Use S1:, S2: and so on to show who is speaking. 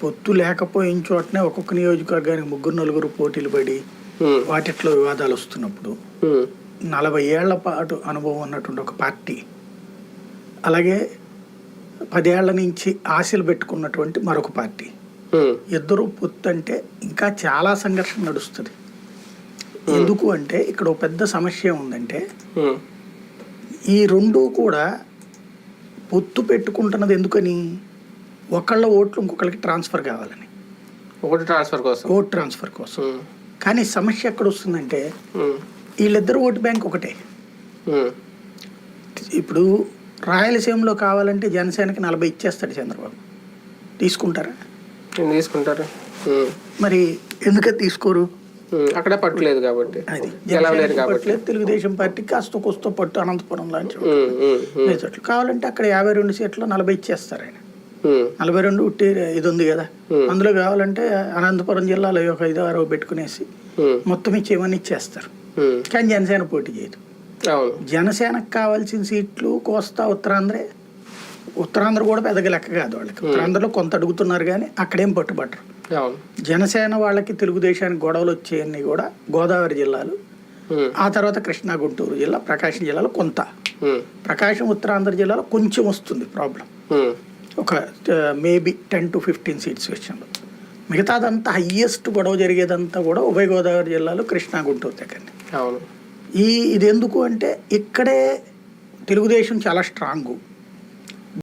S1: పొత్తు లేకపోయిన చోటనే ఒక్కొక్క నియోజకవర్గానికి ముగ్గురు నలుగురు పోటీలు పడి వాటిట్లో వివాదాలు వస్తున్నప్పుడు నలభై ఏళ్ళ పాటు అనుభవం ఉన్నటువంటి ఒక పార్టీ అలాగే పదేళ్ళ నుంచి ఆశలు పెట్టుకున్నటువంటి మరొక పార్టీ. ఇద్దరు పొత్తు అంటే ఇంకా చాలా సంఘర్షణ నడుస్తుంది. ఎందుకు అంటే ఇక్కడ ఒక పెద్ద సమస్య ఉందంటే ఈ రెండు కూడా పొత్తు పెట్టుకుంటున్నది ఎందుకని? ఒకళ్ళ ఓట్లు ఇంకొకళ్ళకి ట్రాన్స్ఫర్ కావాలని.
S2: ఒకటి ట్రాన్స్ఫర్ కోసం.
S1: ఓట్ ట్రాన్స్ఫర్ కోసం. కానీ సమస్య ఎక్కడ వస్తుందంటే వీళ్ళిద్దరు ఓటు బ్యాంక్ ఒకటే. ఇప్పుడు రాయలసీమలో కావాలంటే జనసేనకి నలభై ఇచ్చేస్తాడు చంద్రబాబు. తీసుకుంటారా?
S2: తీసుకుంటారు?
S1: మరి ఎందుకని తీసుకోరు?
S2: అక్కడే పట్టలేదు కాబట్టి.
S1: పట్టలేదు తెలుగుదేశం పార్టీ కాస్త కొస్తో పట్టు అనంతపురం లాంటి కావాలంటే అక్కడ యాభై రెండు సీట్లు నలభై ఇచ్చేస్తారు ఆయన. నలభై రెండు ఉట్టి ఇది ఉంది కదా. అందులో కావాలంటే అనంతపురం జిల్లాలో ఒక ఐదో ఆరో పెట్టుకునేసి మొత్తం ఇచ్చేమని ఇచ్చేస్తారు. కానీ జనసేన పోటీ చేయదు. జనసేనకు కావాల్సిన సీట్లు కోస్తా ఉత్తరాంధ్రే. ఉత్తరాంధ్ర కూడా పెద్దగా లెక్క కాదు వాళ్ళకి. ఉత్తరాంధ్రలో కొంత అడుగుతున్నారు కానీ అక్కడేం పట్టుబట్టరు. జనసేన వాళ్ళకి తెలుగుదేశానికి గొడవలు వచ్చేయన్నీ కూడా గోదావరి జిల్లాలు ఆ తర్వాత కృష్ణా గుంటూరు జిల్లా ప్రకాశం జిల్లాలో కొంత. ప్రకాశం ఉత్తరాంధ్ర జిల్లాలో కొంచెం వస్తుంది ప్రాబ్లం. ఒక maybe ten to fifteen seats విషయంలో మిగతాదంతా హయ్యెస్ట్ గొడవ జరిగేదంతా కూడా ఉభయ గోదావరి జిల్లాలో కృష్ణా గుంటూరు దగ్గరనే.
S2: అవును.
S1: ఈ ఇది ఎందుకు అంటే ఇక్కడే తెలుగుదేశం చాలా స్ట్రాంగు.